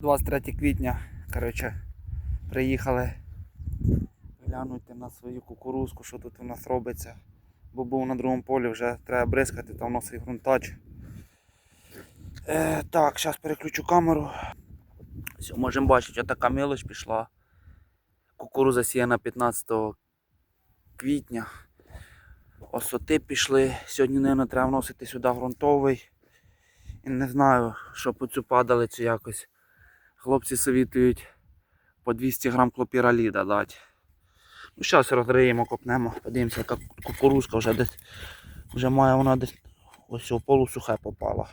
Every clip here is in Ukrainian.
23 квітня, коротше, приїхали глянути на свою кукурузку, що тут у нас робиться. Бо був на другому полі, вже треба бризкати, там у нас і ґрунтач. Е, так, зараз переключу камеру. Все, можемо бачити, отака мелоч пішла. Кукуруза сіяна 15 квітня. Осоти пішли. Сьогодні, мабуть, треба вносити сюди ґрунтовий. І не знаю, що по цю падалицю якось. Хлопці совітують по 200 грам клопіраліда дати. Ну, зараз розриємо, копнемо, подивимося, яка кукурузка вже десь. Вже має вона десь ось полусухе попала.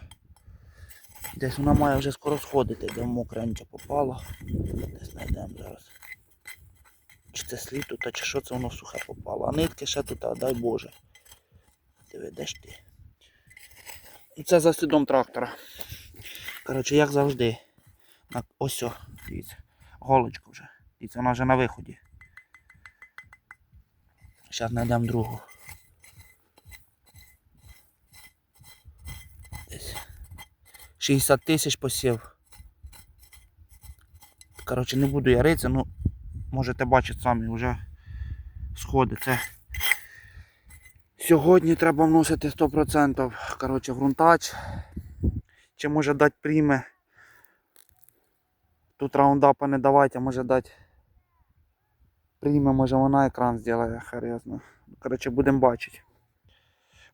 Десь вона має вже скоро сходити, де мокреньке попало. Десь знайдемо зараз. Чи це слід тут, чи що це воно сухе попало. А нитки ще тут, дай Боже. Диви, де ж ти? Це за слідом трактора. Коротше, як завжди. Ось о, дивіться. Голочка вже. Дивіться, вона вже на виході. Зараз знайдемо другу. Десь. 60 тисяч посів. Коротше, не буду я ритися, ну можете бачити самі вже сходи. Це сьогодні треба вносити 100%. Коротше, ґрунтач. Чи може дати прийме. Тут раундапа не давайте, може дати прийме, може вона екран зробить, знаю. Коротше, будемо бачити.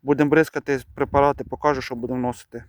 Будемо бризкати препарати, покажу, що будемо вносити.